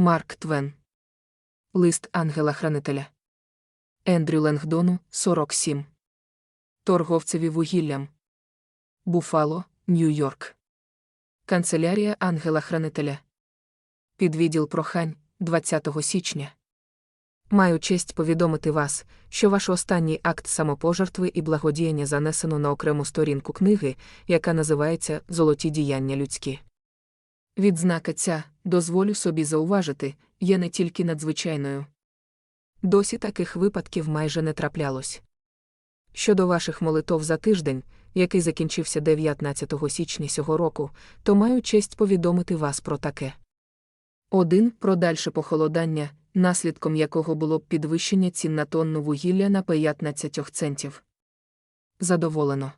Марк Твен. Лист ангела-хранителя. Ендрю Ленгдону, 47. Торговцеві вугіллям. Буфало, Нью-Йорк. Канцелярія ангела-хранителя. Підвідділ прохань 20 січня. Маю честь повідомити вас, що ваш останній акт самопожертви і благодіяння занесено на окрему сторінку книги, яка називається Золоті діяння людські. Відзнака ця, дозволю собі зауважити, є не тільки надзвичайною. Досі таких випадків майже не траплялось. Щодо ваших молитов за тиждень, який закінчився 19 січня цього року, то маю честь повідомити вас про таке. Один про дальше похолодання, наслідком якого було б підвищення цін на тонну вугілля на 15 центів. Задоволено.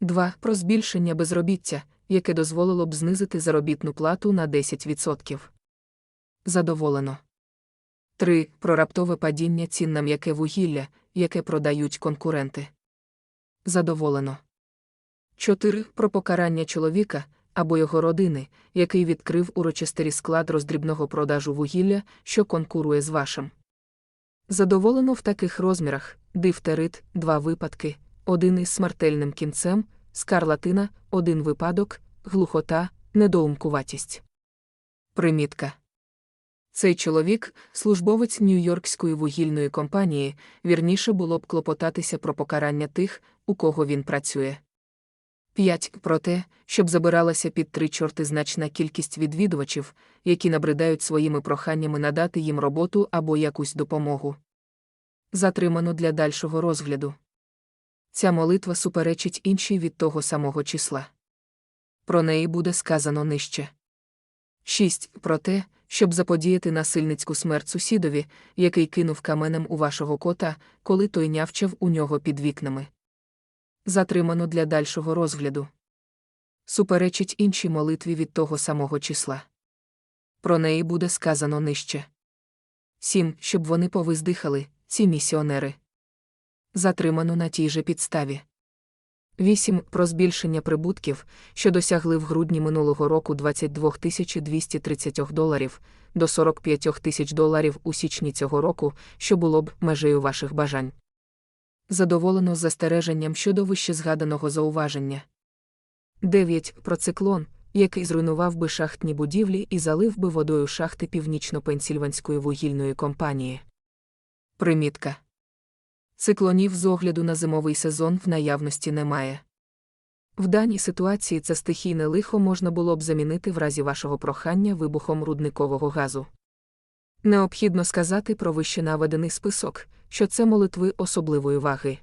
2. Про збільшення безробіття, яке дозволило б знизити заробітну плату на 10%. Задоволено. 3. Про раптове падіння цін на м'яке вугілля, яке продають конкуренти. Задоволено. 4. Про покарання чоловіка або його родини, який відкрив урочистий склад роздрібного продажу вугілля, що конкурує з вашим. Задоволено в таких розмірах дифтерит, два випадки, один із смертельним кінцем, скарлатина, один випадок, глухота, недоумкуватість. Примітка. Цей чоловік, службовець Нью-Йоркської вугільної компанії, вірніше було б клопотатися про покарання тих, у кого він працює. 5. Про те, щоб забиралася під три чорти значна кількість відвідувачів, які набридають своїми проханнями надати їм роботу або якусь допомогу. Затримано для дальшого розгляду. Ця молитва суперечить іншій від того самого числа. Про неї буде сказано нижче. 6. Про те, щоб заподіяти насильницьку смерть сусідові, який кинув каменем у вашого кота, коли той нявчав у нього під вікнами. Затримано для дальшого розгляду. Суперечить іншій молитві від того самого числа. Про неї буде сказано нижче. 7. Щоб вони повиздихали, ці місіонери. Затримано на тій же підставі. 8. Про збільшення прибутків, що досягли в грудні минулого року 22 230 доларів до 45 тисяч доларів у січні цього року, що було б межею ваших бажань. Задоволено з застереженням щодо вищезгаданого зауваження. 9. Про циклон, який зруйнував би шахтні будівлі і залив би водою шахти Північно-Пенсільванської вугільної компанії. Примітка. Циклонів з огляду на зимовий сезон в наявності немає. В даній ситуації це стихійне лихо можна було б замінити в разі вашого прохання вибухом рудникового газу. Необхідно сказати про вище наведений список, що це молитви особливої ваги.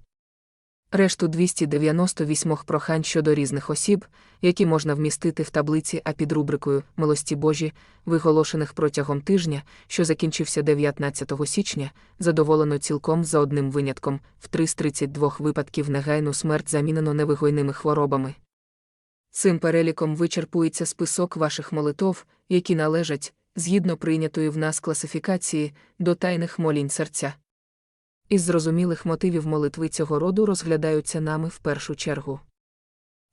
Решту 298 прохань щодо різних осіб, які можна вмістити в таблиці А під рубрикою Милості Божі, виголошених протягом тижня, що закінчився 19 січня, задоволено цілком за одним винятком в 3 з 32 випадків негайну смерть замінено невигойними хворобами. Цим переліком вичерпується список ваших молитов, які належать, згідно прийнятої в нас класифікації, до тайних молінь серця. Із зрозумілих мотивів молитви цього роду розглядаються нами в першу чергу.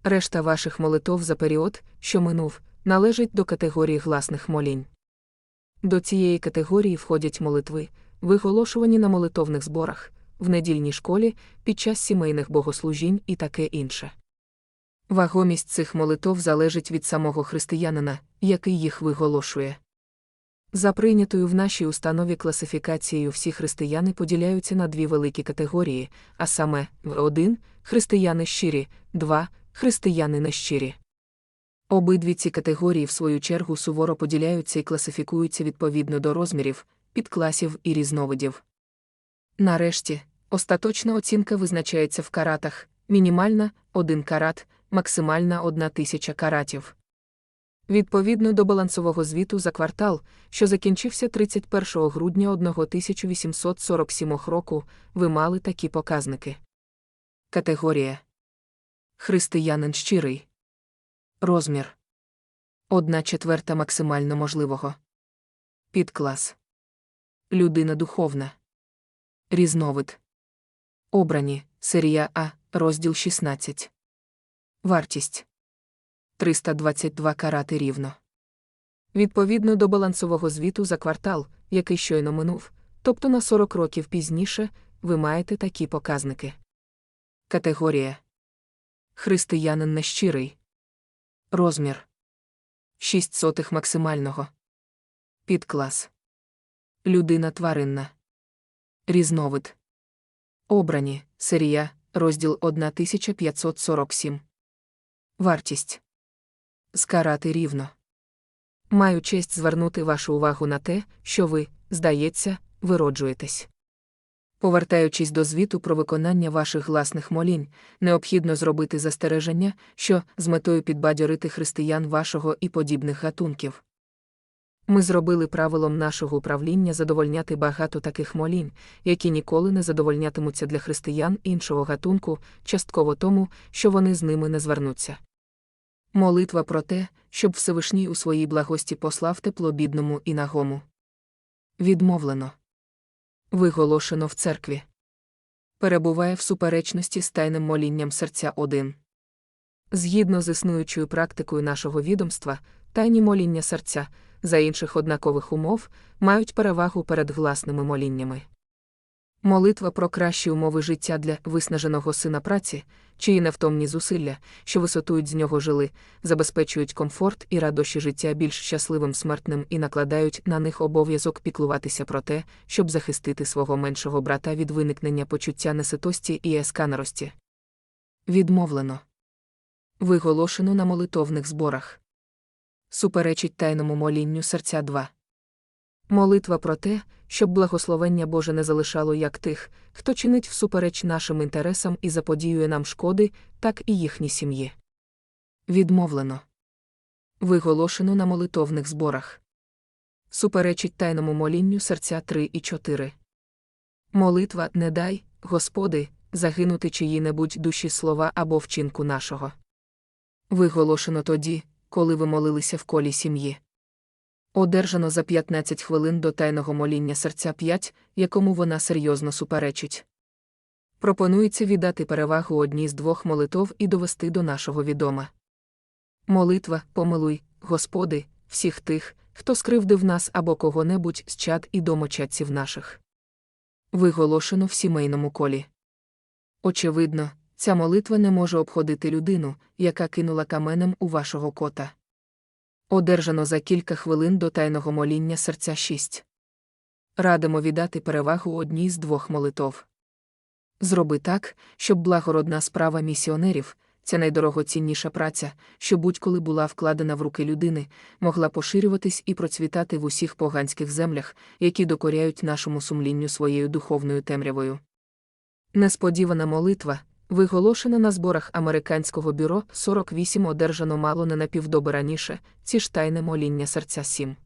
Решта ваших молитов за період, що минув, належить до категорії гласних молінь. До цієї категорії входять молитви, виголошувані на молитовних зборах, в недільній школі, під час сімейних богослужінь і таке інше. Вагомість цих молитов залежить від самого християнина, який їх виголошує. За прийнятою в нашій установі класифікацією всі християни поділяються на дві великі категорії, а саме В1 християни щирі, 2 християни нещирі. Обидві ці категорії, в свою чергу, суворо поділяються і класифікуються відповідно до розмірів, підкласів і різновидів. Нарешті, остаточна оцінка визначається в каратах мінімальна 1 карат, максимальна 1 тисяча каратів. Відповідно до балансового звіту за квартал, що закінчився 31 грудня 1847 року, ви мали такі показники. Категорія Християнин щирий. Розмір Одна четверта максимально можливого. Підклас Людина духовна. Різновид. Обрані. Серія А. Розділ 16. Вартість 322 карати рівно. Відповідно до балансового звіту за квартал, який щойно минув, тобто на 40 років пізніше, ви маєте такі показники. Категорія Християнин нещирий. Розмір 6 сотих максимального. Підклас. Людина тваринна. Різновид. Обрані. Серія. Розділ 1547. Вартість. Скарати рівно. Маю честь звернути вашу увагу на те, що ви, здається, вироджуєтесь. Повертаючись до звіту про виконання ваших власних молінь, необхідно зробити застереження, що з метою підбадьорити християн вашого і подібних гатунків. Ми зробили правилом нашого управління задовольняти багато таких молінь, які ніколи не задовольнятимуться для християн іншого гатунку, частково тому, що вони з ними не звернуться. Молитва про те, щоб Всевишній у своїй благості послав тепло бідному і нагому. Відмовлено. Виголошено в церкві. Перебуває в суперечності з тайним молінням серця 1. Згідно з існуючою практикою нашого відомства, тайні моління серця, за інших однакових умов, мають перевагу перед власними моліннями. Молитва про кращі умови життя для виснаженого сина праці, чиї невтомні зусилля, що висотують з нього жили, забезпечують комфорт і радощі життя більш щасливим смертним і накладають на них обов'язок піклуватися про те, щоб захистити свого меншого брата від виникнення почуття неситості і есканерості. Відмовлено. Виголошено на молитовних зборах. Суперечить тайному молінню серця 2. Молитва про те, щоб благословення Боже не залишало як тих, хто чинить всупереч нашим інтересам і заподіює нам шкоди, так і їхні сім'ї. Відмовлено. Виголошено на молитовних зборах. Суперечить тайному молінню серця 3 і 4. Молитва не дай, Господи, загинути чиї-небудь душі слова або вчинку нашого. Виголошено тоді, коли ви молилися в колі сім'ї. Одержано за 15 хвилин до тайного моління серця 5, якому вона серйозно суперечить. Пропонується віддати перевагу одній з двох молитов і довести до нашого відома. Молитва, помилуй, Господи, всіх тих, хто скривдив нас або кого-небудь з чад і домочадців наших. Виголошено в сімейному колі. Очевидно, ця молитва не може обходити людину, яка кинула каменем у вашого кота. Одержано за кілька хвилин до тайного моління серця 6. Радимо віддати перевагу одній з двох молитов. Зроби так, щоб благородна справа місіонерів, ця найдорогоцінніша праця, що будь-коли була вкладена в руки людини, могла поширюватись і процвітати в усіх поганських землях, які докоряють нашому сумлінню своєю духовною темрявою. Несподівана молитва, Виголошена на зборах американського бюро 48 одержано мало не на півдоби раніше, ці ж тайне моління серця 7.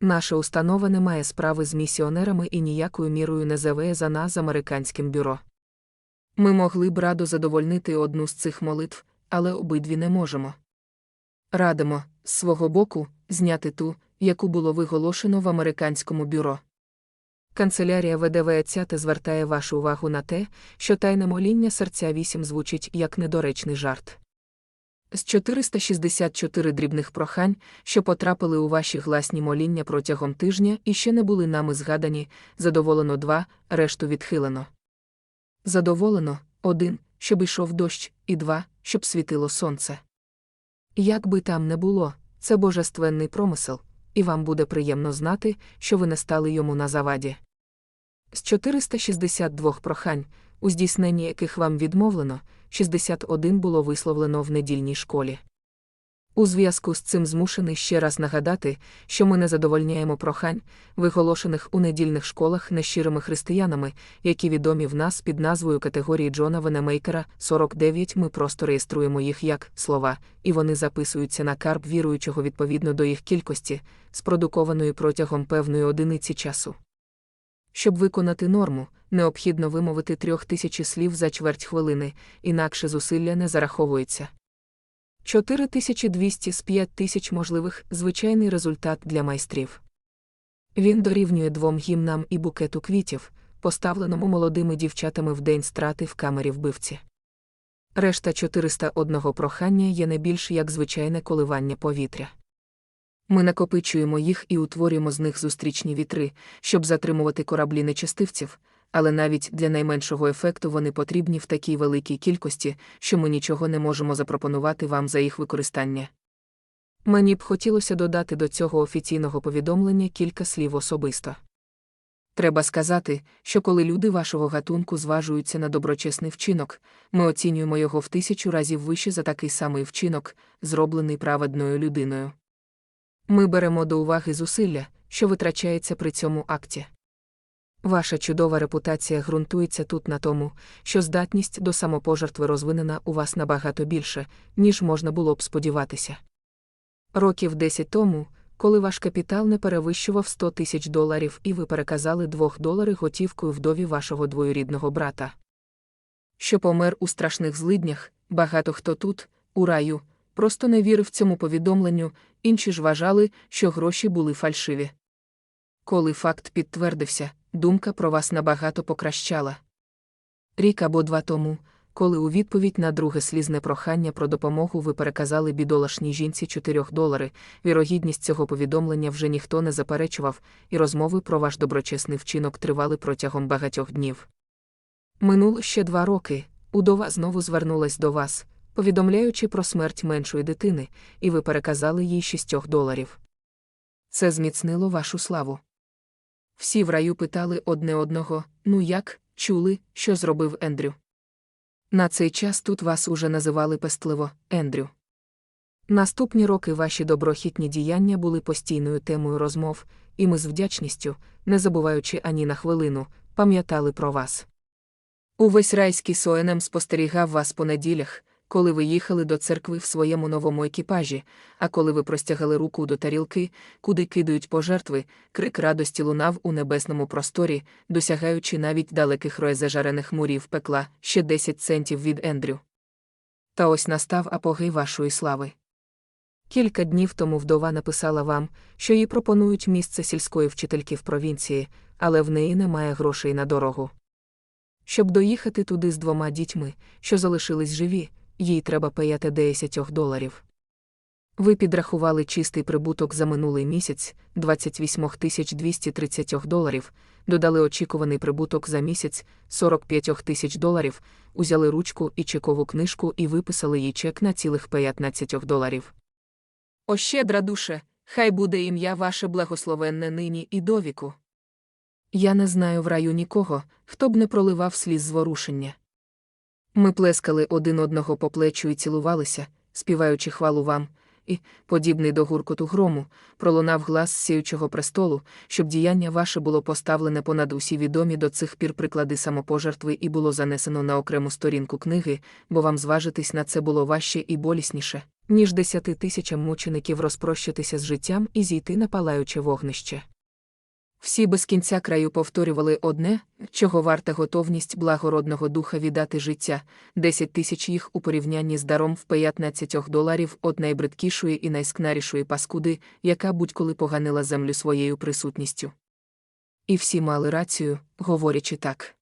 Наша установа не має справи з місіонерами і ніякою мірою не завеє за нас американським бюро. Ми могли б радо задовольнити одну з цих молитв, але обидві не можемо. Радимо, з свого боку, зняти ту, яку було виголошено в американському бюро. Канцелярія ВДВ та звертає вашу увагу на те, що тайне моління серця 8 звучить як недоречний жарт. З 464 дрібних прохань, що потрапили у ваші гласні моління протягом тижня і ще не були нами згадані, задоволено два, решту відхилено. Задоволено один, щоб йшов дощ, і два, щоб світило сонце. Як би там не було, це божественний промисел, і вам буде приємно знати, що ви не стали йому на заваді. З 462 прохань, у здійсненні яких вам відмовлено, 61 було висловлено в недільній школі. У зв'язку з цим змушений ще раз нагадати, що ми не задовольняємо прохань, виголошених у недільних школах нещирими християнами, які відомі в нас під назвою категорії Джона Венемейкера 49. Ми просто реєструємо їх як слова, і вони записуються на карб віруючого відповідно до їх кількості, спродукованої протягом певної одиниці часу. Щоб виконати норму, необхідно вимовити трьох тисячі слів за чверть хвилини, інакше зусилля не зараховується. 4200 з 5000 можливих звичайний результат для майстрів. Він дорівнює двом гімнам і букету квітів, поставленому молодими дівчатами в день страти в камері вбивці. Решта 401 прохання є не більш як звичайне коливання повітря. Ми накопичуємо їх і утворюємо з них зустрічні вітри, щоб затримувати кораблі нечастивців, але навіть для найменшого ефекту вони потрібні в такій великій кількості, що ми нічого не можемо запропонувати вам за їх використання. Мені б хотілося додати до цього офіційного повідомлення кілька слів особисто. Треба сказати, що коли люди вашого гатунку зважуються на доброчесний вчинок, ми оцінюємо його в тисячу разів вище за такий самий вчинок, зроблений праведною людиною. Ми беремо до уваги зусилля, що витрачається при цьому акті. Ваша чудова репутація ґрунтується тут на тому, що здатність до самопожертви розвинена у вас набагато більше, ніж можна було б сподіватися. Років 10 тому, коли ваш капітал не перевищував 100 тисяч доларів і ви переказали 2 долари готівкою вдові вашого двоюрідного брата. Що помер у страшних злиднях, багато хто тут, у раю, просто не вірив цьому повідомленню, інші ж вважали, що гроші були фальшиві. Коли факт підтвердився, думка про вас набагато покращала. Рік або два тому, коли у відповідь на друге слізне прохання про допомогу ви переказали бідолашній жінці 4 долари, вірогідність цього повідомлення вже ніхто не заперечував, і розмови про ваш доброчесний вчинок тривали протягом багатьох днів. Минуло ще два роки, удова знову звернулась до вас, повідомляючи про смерть меншої дитини, і ви переказали їй 6 доларів. Це зміцнило вашу славу. Всі в раю питали одне одного ну як, чули, що зробив Ендрю. На цей час тут вас уже називали пестливо Ендрю. Наступні роки ваші доброхітні діяння були постійною темою розмов, і ми з вдячністю, не забуваючи ані на хвилину, пам'ятали про вас. Увесь райський Соенем спостерігав вас по неділях, коли ви їхали до церкви в своєму новому екіпажі, а коли ви простягали руку до тарілки, куди кидають пожертви, крик радості лунав у небесному просторі, досягаючи навіть далеких роє зажарених мурів пекла ще 10 центів від Ендрю. Та ось настав апогей вашої слави. Кілька днів тому вдова написала вам, що їй пропонують місце сільської вчительки в провінції, але в неї немає грошей на дорогу. Щоб доїхати туди з двома дітьми, що залишились живі, їй треба паяти 10 доларів. Ви підрахували чистий прибуток за минулий місяць 28 230 доларів, додали очікуваний прибуток за місяць 45 тисяч доларів, узяли ручку і чекову книжку і виписали їй чек на цілих 15 доларів. О щедра душе, хай буде ім'я ваше благословенне нині і довіку. Я не знаю в раю нікого, хто б не проливав сліз зворушення. Ми плескали один одного по плечу і цілувалися, співаючи хвалу вам, і, подібний до гуркоту грому, пролунав глас сіючого престолу, щоб діяння ваше було поставлене понад усі відомі до цих пір приклади самопожертви і було занесено на окрему сторінку книги, бо вам зважитись на це було важче і болісніше, ніж десяти тисячам мучеників розпрощитися з життям і зійти на палаюче вогнище. Всі без кінця краю повторювали одне, чого варта готовність благородного духа віддати життя, 10 тисяч їх у порівнянні з даром в 15 доларів од найбридкішої і найскнарішої паскуди, яка будь-коли поганила землю своєю присутністю. І всі мали рацію, говорячи так.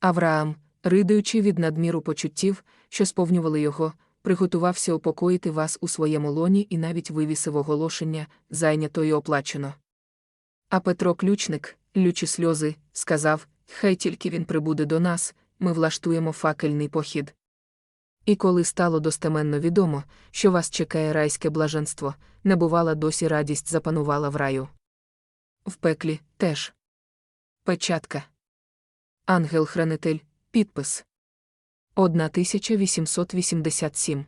Авраам, ридаючи від надміру почуттів, що сповнювали його, приготувався упокоїти вас у своєму лоні і навіть вивісив оголошення, зайнято й оплачено. А Петро ключник, лючі сльози, сказав Хай тільки він прибуде до нас, ми влаштуємо факельний похід. І коли стало достеменно відомо, що вас чекає райське блаженство, небувала досі радість запанувала в раю. В пеклі теж. Печатка. Ангел-хранитель, підпис 1887